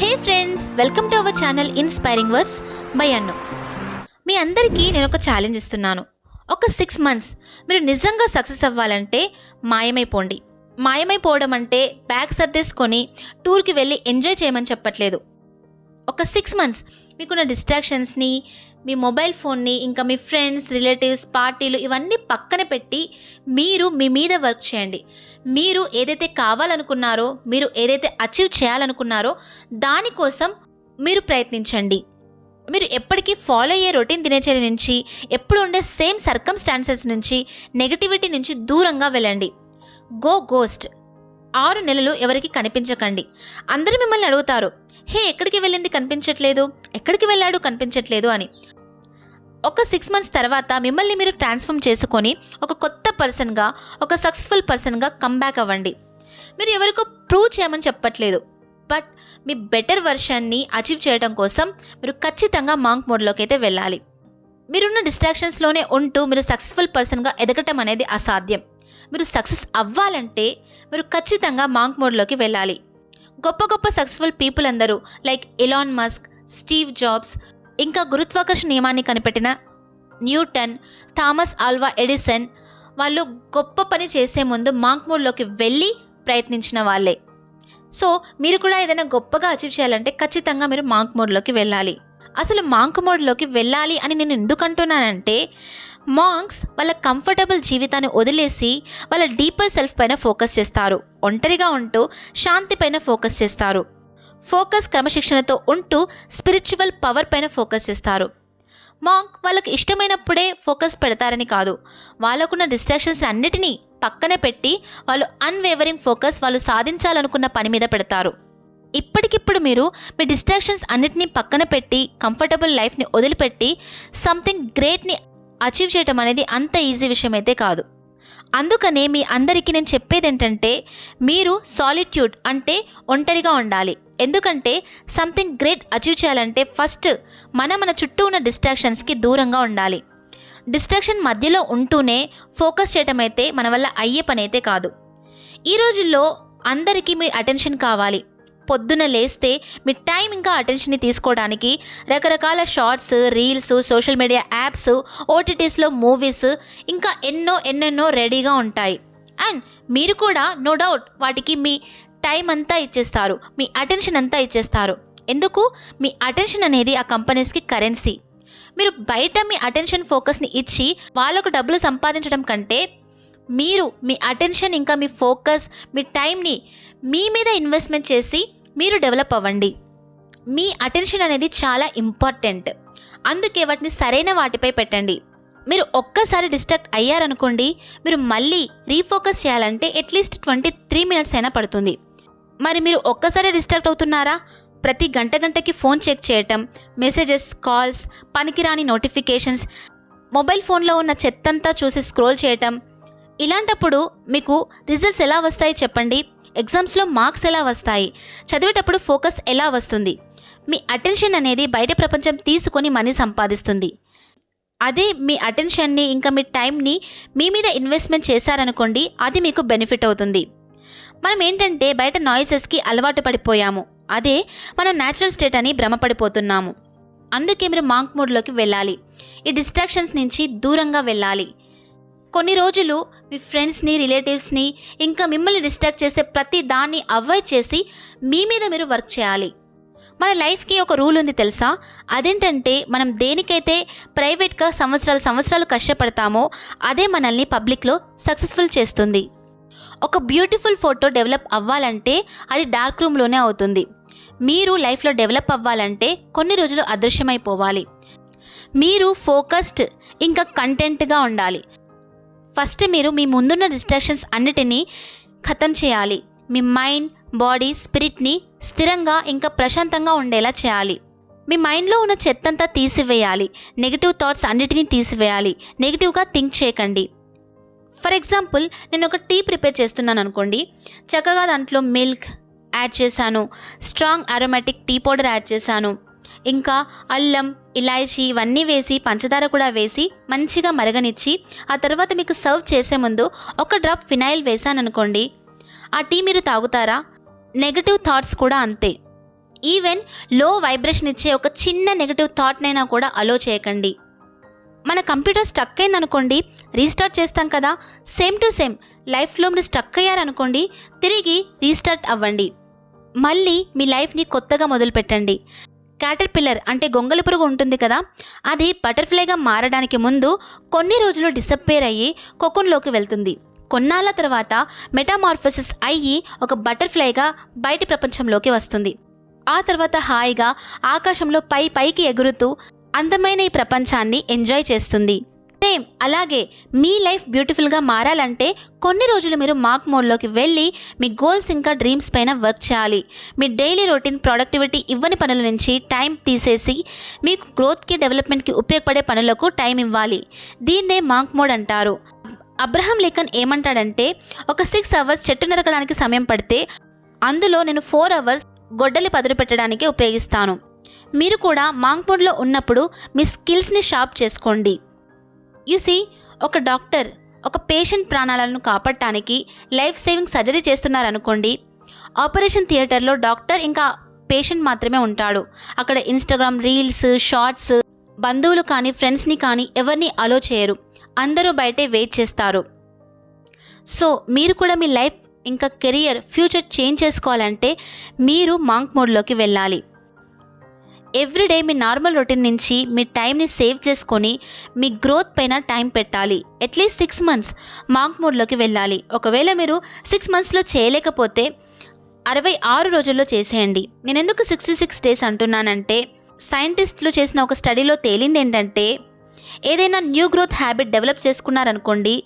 Hey friends welcome to our channel inspiring words by Annu మీ అందరికీ నేను ఒక challenge ఇస్తున్నాను. ఒక సిక్స్ మంత్స్ మీరు నిజంగా సక్సెస్ అవ్వాలంటే మాయమైపోండి. మాయమైపోవడం అంటే బ్యాగ్ సర్దేసుకొని టూర్కి వెళ్ళి ఎంజాయ్ చేయమని చెప్పట్లేదు. ఒక సిక్స్ మంత్స్ మీకున్న డిస్ట్రాక్షన్స్ని మీ మొబైల్ ఫోన్ని ఇంకా మీ ఫ్రెండ్స్ రిలేటివ్స్ పార్టీలు ఇవన్నీ పక్కన పెట్టి మీరు మీ మీద వర్క్ చేయండి. మీరు ఏదైతే కావాలనుకున్నారో మీరు ఏదైతే అచీవ్ చేయాలనుకున్నారో దానికోసం మీరు ప్రయత్నించండి. మీరు ఎప్పటికీ ఫాలో అయ్యే రొటీన్ దినచర్య నుంచి ఎప్పుడు ఉండే సేమ్ సర్కమ్స్టాన్సెస్ నుంచి నెగటివిటీ నుంచి దూరంగా వెళ్ళండి. Go ghost. ఆరు నెలలు ఎవరికి కనిపించకండి. అందరూ మిమ్మల్ని అడుగుతారు హే ఎక్కడికి వెళ్ళింది కనిపించట్లేదు? ఎక్కడికి వెళ్ళాడు కనిపించట్లేదు అని. ఒక సిక్స్ మంత్స్ తర్వాత మిమ్మల్ని మీరు ట్రాన్స్ఫార్మ్ చేసుకొని ఒక కొత్త పర్సన్గా ఒక సక్సెస్ఫుల్ పర్సన్గా కమ్బ్యాక్ అవ్వండి. మీరు ఎవరికో ప్రూవ్ చేయమని చెప్పట్లేదు. బట్ మీ బెటర్ వర్షన్ని అచీవ్ చేయడం కోసం మీరు ఖచ్చితంగా మాంక్ మోడ్లోకి అయితే వెళ్ళాలి. మీరున్న డిస్ట్రాక్షన్స్లోనే ఉంటూ మీరు సక్సెస్ఫుల్ పర్సన్గా ఎదగటం అనేది అసాధ్యం. మీరు సక్సెస్ అవ్వాలంటే మీరు ఖచ్చితంగా మాంక్ మోడ్లోకి వెళ్ళాలి. గొప్ప గొప్ప సక్సెస్ఫుల్ పీపుల్ అందరూ like Elon Musk Steve Jobs ఇంకా గురుత్వాకర్షణ నియమాన్ని కనిపెట్టిన న్యూటన్ థామస్ ఆల్వా ఎడిసన్ వాళ్ళు గొప్ప పని చేసే ముందు మాంక్ మోడ్లోకి వెళ్ళి ప్రయత్నించిన వాళ్ళే. సో మీరు కూడా ఏదైనా గొప్పగా అచీవ్ చేయాలంటే ఖచ్చితంగా మీరు మాంక్ మోడ్లోకి వెళ్ళాలి. అసలు మాంక్ మోడ్లోకి వెళ్ళాలి అని నేను ఎందుకంటున్నానంటే మాంక్స్ వాళ్ళ కంఫర్టబుల్ జీవితాన్ని వదిలేసి వాళ్ళ డీపర్ సెల్ఫ్ పైన ఫోకస్ చేస్తారు. ఒంటరిగా ఉంటూ శాంతి పైన ఫోకస్ చేస్తారు. ఫోకస్ క్రమశిక్షణతో ఉంటూ స్పిరిచువల్ పవర్ పైన ఫోకస్ చేస్తారు. మాంక్ వాళ్ళకి ఇష్టమైనప్పుడే ఫోకస్ పెడతారని కాదు. వాళ్ళకున్న డిస్ట్రాక్షన్స్ అన్నిటినీ పక్కన పెట్టి వాళ్ళు అన్వేవరింగ్ ఫోకస్ వాళ్ళు సాధించాలనుకున్న పని మీద పెడతారు. ఇప్పటికిప్పుడు మీరు మీ డిస్ట్రాక్షన్స్ అన్నిటినీ పక్కన పెట్టి కంఫర్టబుల్ లైఫ్ని వదిలిపెట్టి సంథింగ్ గ్రేట్ని అచీవ్ చేయటం అనేది అంత ఈజీ విషయం అయితే కాదు. అందుకనే మీ అందరికీ నేను చెప్పేది ఏంటంటే మీరు సాలిట్యూడ్ అంటే ఒంటరిగా ఉండాలి. ఎందుకంటే సంథింగ్ గ్రేట్ అచీవ్ చేయాలంటే ఫస్ట్ మన మన చుట్టూ ఉన్న డిస్ట్రాక్షన్స్కి దూరంగా ఉండాలి. డిస్ట్రాక్షన్ మధ్యలో ఉంటూనే ఫోకస్ చేయటం అయితే మన వల్ల అయ్యే పని అయితే కాదు. ఈ రోజుల్లో అందరికీ మీ అటెన్షన్ కావాలి. పొద్దున లేస్తే మీ టైం ఇంకా అటెన్షన్ని తీసుకోవడానికి రకరకాల shorts reels social media apps ఓటీటీస్లో movies ఇంకా ఎన్నో ఎన్నెన్నో రెడీగా ఉంటాయి. అండ్ మీరు కూడా నో డౌట్ వాటికి మీ టైం అంతా ఇచ్చేస్తారు మీ అటెన్షన్ అంతా ఇచ్చేస్తారు. ఎందుకు? మీ అటెన్షన్ అనేది ఆ కంపెనీస్కి కరెన్సీ. మీరు బయట మీ అటెన్షన్ ఫోకస్ని ఇచ్చి వాళ్ళకు డబ్బులు సంపాదించడం కంటే మీరు మీ అటెన్షన్ ఇంకా మీ ఫోకస్ మీ టైంని మీ మీద ఇన్వెస్ట్మెంట్ చేసి మీరు డెవలప్ అవ్వండి. మీ అటెన్షన్ అనేది చాలా ఇంపార్టెంట్ అందుకే వాటిని సరైన వాటిపై పెట్టండి. మీరు ఒక్కసారి డిస్ట్రాక్ట్ అయ్యారనుకోండి మీరు మళ్ళీ రీఫోకస్ చేయాలంటే అట్లీస్ట్ ట్వంటీ త్రీ మినిట్స్ అయినా పడుతుంది. మరి మీరు ఒక్కసారి డిస్ట్రాక్ట్ అవుతున్నారా? ప్రతి గంట గంటకి ఫోన్ చెక్ చేయటం మెసేజెస్ కాల్స్ పనికిరాని నోటిఫికేషన్స్ మొబైల్ ఫోన్లో ఉన్న చెత్తంతా చూసి స్క్రోల్ చేయటం ఇలాంటప్పుడు మీకు రిజల్ట్స్ ఎలా వస్తాయి చెప్పండి? ఎగ్జామ్స్లో మార్క్స్ ఎలా వస్తాయి? చదివేటప్పుడు ఫోకస్ ఎలా వస్తుంది? మీ అటెన్షన్ అనేది బయట ప్రపంచం తీసుకొని మనీ సంపాదిస్తుంది. అదే మీ అటెన్షన్ని ఇంకా మీ టైంని మీ మీద ఇన్వెస్ట్మెంట్ చేశారనుకోండి అది మీకు బెనిఫిట్ అవుతుంది. మనం ఏంటంటే బయట నాయిసెస్కి అలవాటు పడిపోయాము. అదే మనం న్యాచురల్ స్టేట్ అని భ్రమపడిపోతున్నాము. అందుకే మీరు మాంక్ మోడ్లోకి వెళ్ళాలి. ఈ డిస్ట్రాక్షన్స్ నుంచి దూరంగా వెళ్ళాలి. కొన్ని రోజులు మీ ఫ్రెండ్స్ని రిలేటివ్స్ని ఇంకా మిమ్మల్ని డిస్ట్రాక్ట్ చేసే ప్రతి దాన్ని అవాయిడ్ చేసి మీ మీద మీరు వర్క్ చేయాలి. మన లైఫ్కి ఒక రూల్ ఉంది తెలుసా? అదేంటంటే మనం దేనికైతే ప్రైవేట్గా సంవత్సరాలు సంవత్సరాలు కష్టపడతామో అదే మనల్ని పబ్లిక్లో సక్సెస్ఫుల్ చేస్తుంది. ఒక బ్యూటిఫుల్ ఫోటో డెవలప్ అవ్వాలంటే అది డార్క్ రూమ్లోనే అవుతుంది. మీరు లైఫ్లో డెవలప్ అవ్వాలంటే కొన్ని రోజులు అదృశ్యమైపోవాలి. మీరు ఫోకస్డ్ ఇంకా కంటెంట్గా ఉండాలి. ఫస్ట్ మీరు మీ ముందున్న డిస్ట్రాక్షన్స్ అన్నిటినీ ఖతం చేయాలి. మీ మైండ్ బాడీ స్పిరిట్ని స్థిరంగా ఇంకా ప్రశాంతంగా ఉండేలా చేయాలి. మీ మైండ్లో ఉన్న చెత్తంతా తీసివేయాలి. నెగిటివ్ థాట్స్ అన్నిటినీ తీసివేయాలి. నెగిటివ్గా థింక్ చేయకండి. ఫర్ ఎగ్జాంపుల్ నేను ఒక టీ ప్రిపేర్ చేస్తున్నాను అనుకోండి. చక్కగా దాంట్లో మిల్క్ యాడ్ చేశాను. Strong aromatic tea powder add చేశాను. ఇంకా అల్లం ఇలాయచి ఇవన్నీ వేసి పంచదార కూడా వేసి మంచిగా మరగనిచ్చి ఆ తర్వాత మీకు సర్వ్ చేసే ముందు ఒక డ్రాప్ ఫినాయిల్ వేసాను అనుకోండి ఆ టీ మీరు తాగుతారా? నెగటివ్ థాట్స్ కూడా అంతే. ఈవెన్లో వైబ్రేషన్ ఇచ్చే ఒక చిన్న నెగటివ్ థాట్నైనా కూడా అలో చేయకండి. మన కంప్యూటర్ స్ట్రక్ అయిందనుకోండి రీస్టార్ట్ చేస్తాం కదా సేమ్ టు సేమ్ లైఫ్లో మీరు స్ట్రక్ అయ్యారనుకోండి తిరిగి రీస్టార్ట్ అవ్వండి. మళ్ళీ మీ లైఫ్ని కొత్తగా మొదలుపెట్టండి. క్యాటర్ పిల్లర్ అంటే గొంగళి పురుగు ఉంటుంది కదా అది బటర్ఫ్లైగా మారడానికి ముందు కొన్ని రోజులు డిసప్పేర్ అయ్యి కొకున్లోకి వెళ్తుంది. కొన్నాళ్ళ తర్వాత మెటామార్ఫోసిస్ అయ్యి ఒక బటర్ఫ్లైగా బయటి ప్రపంచంలోకి వస్తుంది. ఆ తర్వాత హాయిగా ఆకాశంలో పై పైకి ఎగురుతూ అందమైన ఈ ప్రపంచాన్ని ఎంజాయ్ చేస్తుంది. సేమ్. అలాగే మీ లైఫ్ బ్యూటిఫుల్గా మారాలంటే కొన్ని రోజులు మీరు మాక్ మోడ్లోకి వెళ్ళి మీ గోల్స్ ఇంకా డ్రీమ్స్ పైన వర్క్ చేయాలి. మీ డైలీ రొటీన్ ప్రొడక్టివిటీ ఇవ్వని పనుల నుంచి టైం తీసేసి మీకు గ్రోత్కి డెవలప్మెంట్కి ఉపయోగపడే పనులకు టైం ఇవ్వాలి. దీన్నే మాంక్ మోడ్ అంటారు. అబ్రహం లేఖన్ ఏమంటాడంటే ఒక సిక్స్ అవర్స్ చెట్టు నరకడానికి సమయం పడితే అందులో నేను ఫోర్ అవర్స్ గొడ్డలి పదులు పెట్టడానికి ఉపయోగిస్తాను. మీరు కూడా మాంక్ మోడ్లో ఉన్నప్పుడు మీ స్కిల్స్ని షార్ప్ చేసుకోండి. యుసి ఒక డాక్టర్ ఒక పేషెంట్ ప్రాణాలను కాపాడటానికి లైఫ్ సేవింగ్ సర్జరీ చేస్తున్నారనుకోండి ఆపరేషన్ థియేటర్లో డాక్టర్ ఇంకా పేషెంట్ మాత్రమే ఉంటాడు. అక్కడ ఇన్స్టాగ్రామ్ రీల్స్ షార్ట్స్ బంధువులు కానీ ఫ్రెండ్స్ని కానీ ఎవరిని అలో చేయరు. అందరూ బయటే వెయిట్ చేస్తారు. సో మీరు కూడా మీ లైఫ్ ఇంకా కెరియర్ ఫ్యూచర్ చేంజ్ చేసుకోవాలంటే మీరు మాంక్ మోడ్లోకి వెళ్ళాలి. ఎవ్రీడే మీ నార్మల్ రొటీన్ నుంచి మీ టైంని సేవ్ చేసుకొని మీ గ్రోత్ పైన టైం పెట్టాలి. At least six months monk మోడ్లోకి వెళ్ళాలి. ఒకవేళ మీరు సిక్స్ మంత్స్లో చేయలేకపోతే అరవై ఆరు రోజుల్లో చేసేయండి. నేను ఎందుకు సిక్స్టీ సిక్స్ డేస్ అంటున్నానంటే సైంటిస్టులు చేసిన ఒక స్టడీలో తేలింది ఏంటంటే ఏదైనా న్యూ గ్రోత్ హ్యాబిట్ డెవలప్ చేసుకున్నారనుకోండి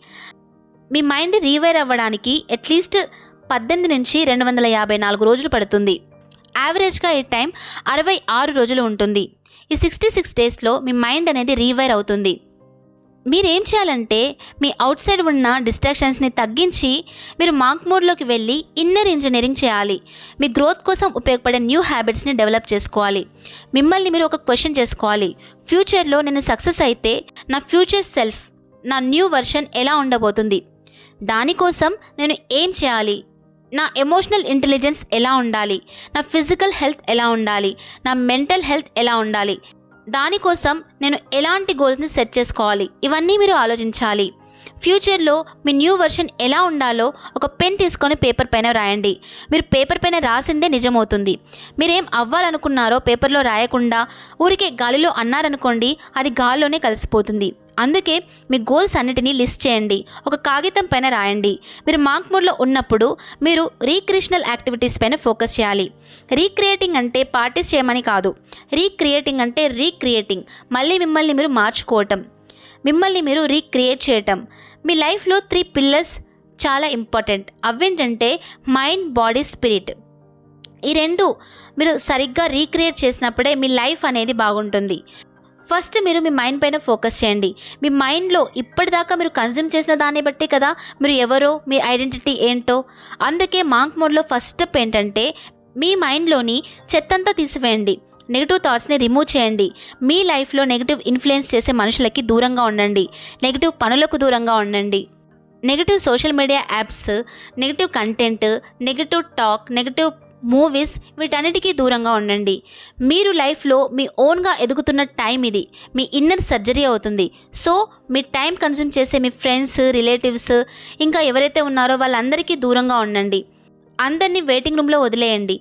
మీ మైండ్ రీవైర్ అవ్వడానికి అట్లీస్ట్ పద్దెనిమిది నుంచి రెండు వందల యాభై నాలుగు రోజులు పడుతుంది. యావరేజ్గా ఈ టైం అరవై ఆరు రోజులు ఉంటుంది. ఈ సిక్స్టీ సిక్స్ డేస్లో మీ మైండ్ అనేది రీవైర్ అవుతుంది. మీరేం చేయాలంటే మీ అవుట్ సైడ్ ఉన్న డిస్ట్రాక్షన్స్ని తగ్గించి మీరు మాంక్ మోడ్లోకి వెళ్ళి ఇన్నర్ ఇంజనీరింగ్ చేయాలి. మీ గ్రోత్ కోసం ఉపయోగపడే న్యూ హ్యాబిట్స్ని డెవలప్ చేసుకోవాలి. మిమ్మల్ని మీరు ఒక క్వశ్చన్ చేసుకోవాలి. ఫ్యూచర్లో నేను సక్సెస్ అయితే నా ఫ్యూచర్ సెల్ఫ్ నా న్యూ వర్షన్ ఎలా ఉండబోతుంది? దానికోసం నేను ఏం చేయాలి? నా ఎమోషనల్ ఇంటెలిజెన్స్ ఎలా ఉండాలి? నా ఫిజికల్ హెల్త్ ఎలా ఉండాలి? నా మెంటల్ హెల్త్ ఎలా ఉండాలి? దానికోసం నేను ఎలాంటి గోల్స్ని సెట్ చేసుకోవాలి? ఇవన్నీ మీరు ఆలోచించాలి. ఫ్యూచర్లో మీ న్యూ వెర్షన్ ఎలా ఉండాలో ఒక పెన్ తీసుకొని పేపర్ పైన రాయండి. మీరు పేపర్ పైన రాసిందే నిజమవుతుంది. మీరేం అవ్వాలనుకున్నారో పేపర్లో రాయకుండా ఊరికే గాలిలో అన్నారనుకోండి అది గాల్లోనే కలిసిపోతుంది. అందుకే మీ గోల్స్ అన్నిటినీ లిస్ట్ చేయండి. ఒక కాగితం పైన రాయండి. మీరు మార్క్ మోడ్లో ఉన్నప్పుడు మీరు రీక్రియేషనల్ యాక్టివిటీస్ పైన ఫోకస్ చేయాలి. రీక్రియేటింగ్ అంటే పార్టీస్ చేయమని కాదు. రీక్రియేటింగ్ అంటే రీక్రియేటింగ్ మళ్ళీ మిమ్మల్ని మీరు మార్చుకోవటం. మిమ్మల్ని మీరు రీక్రియేట్ చేయటం. మీ లైఫ్లో త్రీ పిల్లర్స్ చాలా ఇంపార్టెంట్ అవేంటంటే మైండ్ బాడీ స్పిరిట్ ఈ రెండు మీరు సరిగ్గా రీక్రియేట్ చేసినప్పుడే మీ లైఫ్ అనేది బాగుంటుంది. ఫస్ట్ మీరు మీ మైండ్ పైన ఫోకస్ చేయండి. మీ మైండ్లో ఇప్పటిదాకా మీరు కన్జ్యూమ్ చేసిన దాన్ని బట్టి కదా మీరు ఎవరో మీ ఐడెంటిటీ ఏంటో. అందుకే మాంక్ మోడ్లో ఫస్ట్ స్టెప్ ఏంటంటే మీ మైండ్లోని చెత్తంతా తీసివేయండి. నెగిటివ్ థాట్స్ని రిమూవ్ చేయండి. మీ లైఫ్లో నెగిటివ్ ఇన్ఫ్లుయెన్స్ చేసే మనుషులకి దూరంగా ఉండండి. నెగిటివ్ పనులకు దూరంగా ఉండండి. Negative social media apps negative content negative talk negative movies వీటన్నిటికీ దూరంగా ఉండండి. మీరు లైఫ్లో మీ ఓన్గా ఎదుగుతున్న టైం ఇది. మీ ఇన్నర్ సర్జరీ అవుతుంది. సో మీ టైం కన్జ్యూమ్ చేసే మీ ఫ్రెండ్స్ రిలేటివ్స్ ఇంకా ఎవరైతే ఉన్నారో వాళ్ళందరికీ దూరంగా ఉండండి. అందరినీ వెయిటింగ్ రూమ్లో వదిలేయండి.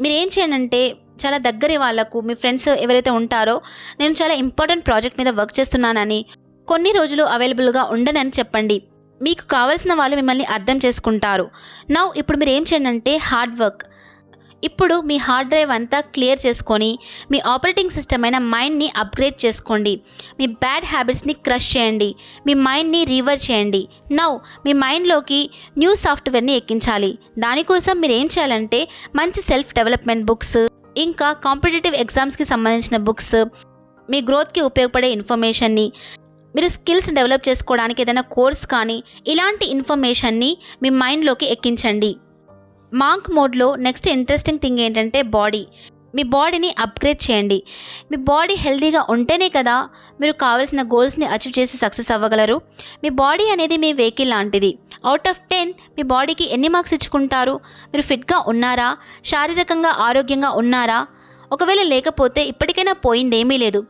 మీరు ఏం చేయనంటే చాలా దగ్గరి వాళ్ళకు మీ ఫ్రెండ్స్ ఎవరైతే ఉంటారో నేను చాలా ఇంపార్టెంట్ ప్రాజెక్ట్ మీద వర్క్ చేస్తున్నానని కొన్ని రోజులు అవైలబుల్గా ఉండనని చెప్పండి. మీకు కావాల్సిన వాళ్ళు మిమ్మల్ని అర్థం చేసుకుంటారు. నౌ ఇప్పుడు మీరు ఏం చేయండి అంటే హార్డ్ వర్క్. ఇప్పుడు మీ హార్డ్ డ్రైవ్ అంతా క్లియర్ చేసుకొని మీ ఆపరేటింగ్ సిస్టమ్ అయిన మైండ్ని అప్గ్రేడ్ చేసుకోండి. మీ బ్యాడ్ హ్యాబిట్స్ని క్రష్ చేయండి. మీ మైండ్ని రీవర్ చేయండి. నౌ మీ మైండ్లోకి న్యూ సాఫ్ట్వేర్ని ఎక్కించాలి. దానికోసం మీరు ఏం చేయాలంటే మంచి సెల్ఫ్ డెవలప్మెంట్ బుక్స్ ఇంకా కాంపిటేటివ్ ఎగ్జామ్స్కి సంబంధించిన బుక్స్ మీ గ్రోత్కి ఉపయోగపడే ఇన్ఫర్మేషన్ని మీరు స్కిల్స్ డెవలప్ చేసుకోవడానికి ఏదైనా కోర్స్ కానీ ఇలాంటి ఇన్ఫర్మేషన్ని మీ మైండ్లోకి ఎక్కించండి. మాంక్ మోడ్లో నెక్స్ట్ ఇంట్రెస్టింగ్ థింగ్ ఏంటంటే బాడీ. మీ బాడీని అప్గ్రేడ్ చేయండి. మీ బాడీ హెల్తీగా ఉంటేనే కదా మీరు కావాల్సిన గోల్స్ని అచీవ్ చేసి సక్సెస్ అవ్వగలరు. మీ బాడీ అనేది మీ వెహికల్ లాంటిది. అవుట్ ఆఫ్ టెన్ మీ బాడీకి ఎన్ని మార్క్స్ ఇచ్చుకుంటారు? మీరు ఫిట్గా ఉన్నారా? శారీరకంగా ఆరోగ్యంగా ఉన్నారా? ఒకవేళ లేకపోతే ఇప్పటికైనా పోయిందేమీ లేదు.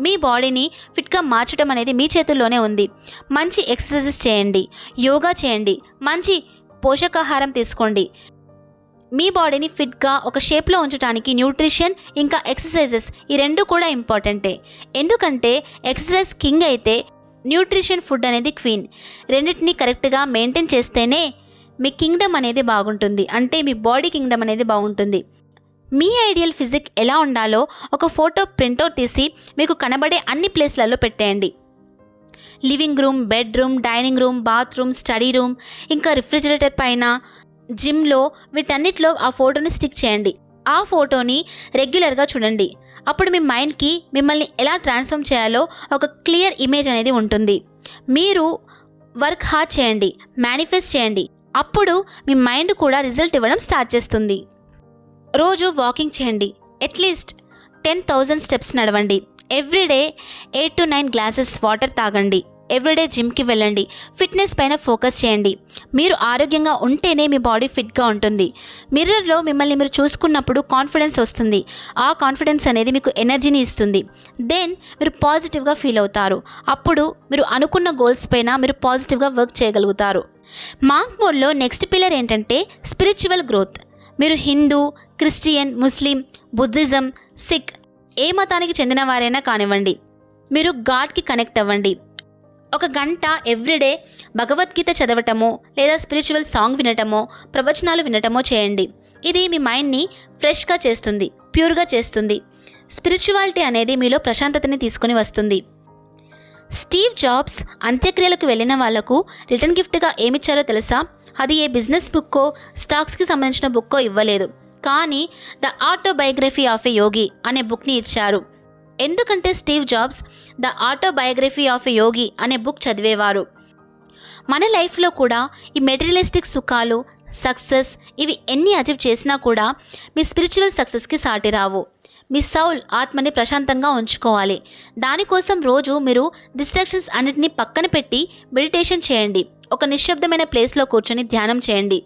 మీ బాడీని ఫిట్గా మార్చడం అనేది మీ చేతుల్లోనే ఉంది. మంచి ఎక్సర్సైజెస్ చేయండి. యోగా చేయండి. మంచి పోషకాహారం తీసుకోండి. మీ బాడీని ఫిట్గా ఒక షేప్లో ఉంచడానికి న్యూట్రిషన్ ఇంకా ఎక్సర్సైజెస్ ఈ రెండు కూడా ఇంపార్టెంటే. ఎందుకంటే ఎక్సర్సైజ్ కింగ్ అయితే న్యూట్రిషన్ ఫుడ్ అనేది క్వీన్. రెండింటిని కరెక్ట్గా మెయింటైన్ చేస్తేనే మీ కింగ్డమ్ అనేది బాగుంటుంది. అంటే మీ బాడీ కింగ్డమ్ అనేది బాగుంటుంది. మీ ఐడియల్ ఫిజిక్ ఎలా ఉండాలో ఒక ఫోటో ప్రింట్అవుట్ తీసి మీకు కనబడే అన్ని ప్లేస్లలో పెట్టేయండి. Living room bedroom dining room bathroom study room ఇంకా రిఫ్రిజిరేటర్ పైన జిమ్లో వీటన్నిటిలో ఆ ఫోటోని స్టిక్ చేయండి. ఆ ఫోటోని రెగ్యులర్గా చూడండి. అప్పుడు మీ మైండ్కి మిమ్మల్ని ఎలా ట్రాన్స్ఫార్మ్ చేయాలో ఒక క్లియర్ ఇమేజ్ అనేది ఉంటుంది. మీరు వర్క్ హార్డ్ చేయండి మేనిఫెస్ట్ చేయండి. అప్పుడు మీ మైండ్ కూడా రిజల్ట్ ఇవ్వడం స్టార్ట్ చేస్తుంది. రోజు వాకింగ్ చేయండి. At least ten thousand steps నడవండి. Everyday eight to nine glasses water తాగండి. ఎవ్రీడే జిమ్కి వెళ్ళండి. ఫిట్నెస్ పైన ఫోకస్ చేయండి. మీరు ఆరోగ్యంగా ఉంటేనే మీ బాడీ ఫిట్గా ఉంటుంది. మిర్రర్లో మిమ్మల్ని మీరు చూసుకున్నప్పుడు కాన్ఫిడెన్స్ వస్తుంది. ఆ కాన్ఫిడెన్స్ అనేది మీకు ఎనర్జీని ఇస్తుంది. దెన్ మీరు పాజిటివ్గా ఫీల్ అవుతారు. అప్పుడు మీరు అనుకున్న గోల్స్ పైన మీరు పాజిటివ్గా వర్క్ చేయగలుగుతారు. మాంక్ మోడ్లో నెక్స్ట్ పిల్లర్ ఏంటంటే స్పిరిచువల్ గ్రోత్. మీరు Hindu Christian Muslim Buddhism Sikh ఏ మతానికి చెందిన వారైనా కానివ్వండి. మీరు గాడ్కి కనెక్ట్ అవ్వండి. ఒక గంట ఎవ్రీడే భగవద్గీత చదవటమో లేదా స్పిరిచువల్ సాంగ్ వినటమో ప్రవచనాలు వినటమో చేయండి. ఇది మీ మైండ్ని ఫ్రెష్గా చేస్తుంది ప్యూర్గా చేస్తుంది. స్పిరిచువాలిటీ అనేది మీలో ప్రశాంతతని తీసుకుని వస్తుంది. స్టీవ్ జాబ్స్ అంత్యక్రియలకు వెళ్ళిన వాళ్ళకు రిటర్న్ గిఫ్ట్గా ఏమిచ్చారో తెలుసా? అది ఏ బిజినెస్ బుక్కో స్టాక్స్కి సంబంధించిన బుక్కో ఇవ్వలేదు. కానీ the autobiography of a yogi అనే బుక్ని ఇచ్చారు. ఎందుకంటే Steve Jobs the autobiography of a yogi అనే బుక్ చదివేవారు. మన లైఫ్లో కూడా ఈ మెటీరియలిస్టిక్ సుఖాలు సక్సెస్ ఇవి ఎన్ని అచీవ్ చేసినా కూడా మీ స్పిరిచువల్ సక్సెస్కి సాటి రావు. మీ సౌల్ ఆత్మని ప్రశాంతంగా ఉంచుకోవాలి. దానికోసం రోజు మీరు డిస్ట్రాక్షన్స్ అన్నిటినీ పక్కన పెట్టి మెడిటేషన్ చేయండి. ఒక నిశ్శబ్దమైన ప్లేస్లో కూర్చొని ధ్యానం చేయండి.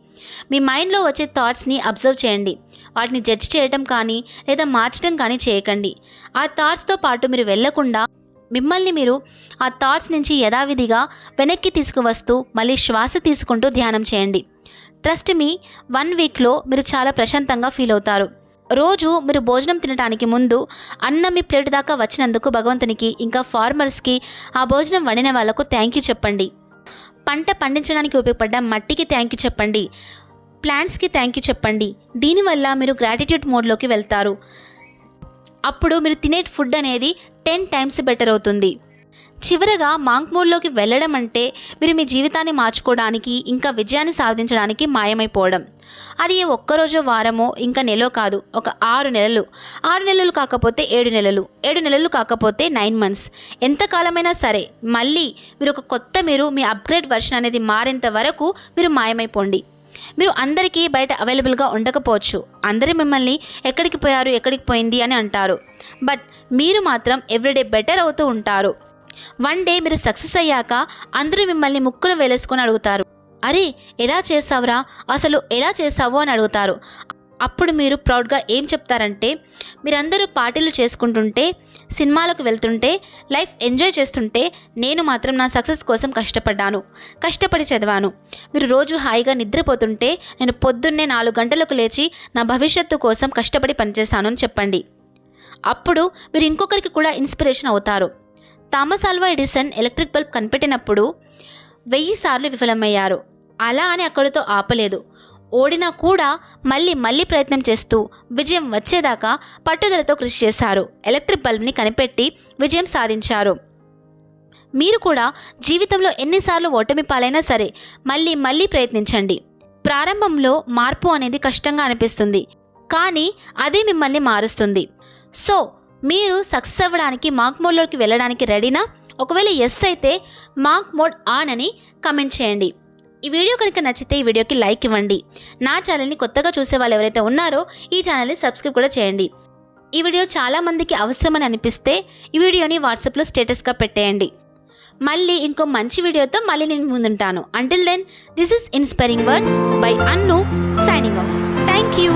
మీ మైండ్లో వచ్చే థాట్స్ని అబ్జర్వ్ చేయండి. వాటిని జడ్జ్ చేయటం కానీ లేదా మార్చడం కానీ చేయకండి. ఆ థాట్స్తో పాటు మీరు వెళ్ళకుండా మిమ్మల్ని మీరు ఆ థాట్స్ నుంచి యథావిధిగా వెనక్కి తీసుకువస్తూ మళ్ళీ శ్వాస తీసుకుంటూ ధ్యానం చేయండి. ట్రస్ట్ మీ వన్ వీక్లో మీరు చాలా ప్రశాంతంగా ఫీల్ అవుతారు. రోజు మీరు భోజనం తినడానికి ముందు అన్నం మీ ప్లేట్ దాకా వచ్చినందుకు భగవంతునికి ఇంకా ఫార్మర్స్కి ఆ భోజనం వండిన వాళ్ళకు థ్యాంక్ యూ చెప్పండి. పంట పండించడానికి ఉపయోగపడ్డ మట్టికి థ్యాంక్ యూ చెప్పండి. ప్లాంట్స్కి థ్యాంక్ యూ చెప్పండి. దీనివల్ల మీరు గ్రాటిట్యూడ్ మోడ్లోకి వెళ్తారు. అప్పుడు మీరు తినే ఫుడ్ అనేది టెన్ టైమ్స్ బెటర్ అవుతుంది. చివరగా మాంక్మూర్లోకి వెళ్ళడం అంటే మీరు మీ జీవితాన్ని మార్చుకోవడానికి ఇంకా విజయాన్ని సాధించడానికి మాయమైపోవడం. అది ఏ ఒక్కరోజు వారమో ఇంకా నెలో కాదు ఒక ఆరు నెలలు. ఆరు నెలలు కాకపోతే ఏడు నెలలు. ఏడు నెలలు కాకపోతే నైన్ మంత్స్. ఎంతకాలమైనా సరే మళ్ళీ మీరు ఒక కొత్త మీరు మీ అప్గ్రేడ్ వర్షన్ అనేది మారేంత వరకు మీరు మాయమైపోండి. మీరు అందరికీ బయట అవైలబుల్గా ఉండకపోవచ్చు. అందరి మిమ్మల్ని ఎక్కడికి పోయారు ఎక్కడికి పోయింది అని అంటారు. బట్ మీరు మాత్రం ఎవ్రీడే బెటర్ అవుతూ ఉంటారు. వన్ డే మీరు సక్సెస్ అయ్యాక అందరూ మిమ్మల్ని ముక్కును వేలేసుకొని అడుగుతారు. అరే ఎలా చేసావురా అసలు ఎలా చేసావు అని అడుగుతారు. అప్పుడు మీరు ప్రౌడ్గా ఏం చెప్తారంటే మీరందరూ పార్టీలు చేసుకుంటుంటే సినిమాలకు వెళ్తుంటే లైఫ్ ఎంజాయ్ చేస్తుంటే నేను మాత్రం నా సక్సెస్ కోసం కష్టపడ్డాను. కష్టపడి చదివాను. మీరు రోజు హాయిగా నిద్రపోతుంటే నేను పొద్దున్నే నాలుగు గంటలకు లేచి నా భవిష్యత్తు కోసం కష్టపడి పనిచేశాను అని చెప్పండి. అప్పుడు మీరు ఇంకొకరికి కూడా ఇన్స్పిరేషన్ అవుతారు. Thomas Alva Edison electric bulb కనిపెట్టినప్పుడు వెయ్యి సార్లు విఫలమయ్యారు. అలా అని అక్కడితో ఆపలేదు. ఓడినా కూడా మళ్ళీ మళ్ళీ ప్రయత్నం చేస్తూ విజయం వచ్చేదాకా పట్టుదలతో కృషి చేశారు. ఎలక్ట్రిక్ బల్బ్ని కనిపెట్టి విజయం సాధించారు. మీరు కూడా జీవితంలో ఎన్నిసార్లు ఓటమి పాలైనా సరే మళ్ళీ మళ్ళీ ప్రయత్నించండి. ప్రారంభంలో మార్పు అనేది కష్టంగా అనిపిస్తుంది. కానీ అదే మిమ్మల్ని మారుస్తుంది. సో మీరు సక్సెస్ అవ్వడానికి మాక్ మోడ్లోకి వెళ్ళడానికి రెడీనా ఒకవేళ ఎస్ అయితే మాక్ మోడ్ ఆన్ అని కమెంట్ చేయండి. ఈ వీడియో కనుక నచ్చితే ఈ వీడియోకి లైక్ ఇవ్వండి. నా ఛానల్ని కొత్తగా చూసే వాళ్ళు ఎవరైతే ఉన్నారో ఈ ఛానల్ని సబ్స్క్రైబ్ కూడా చేయండి. ఈ వీడియో చాలామందికి అవసరమని అనిపిస్తే ఈ వీడియోని వాట్సాప్లో స్టేటస్గా పెట్టేయండి. మళ్ళీ ఇంకో మంచి వీడియోతో మళ్ళీ నేను ముందుంటాను. Until then this is inspiring words by Annu signing off thank you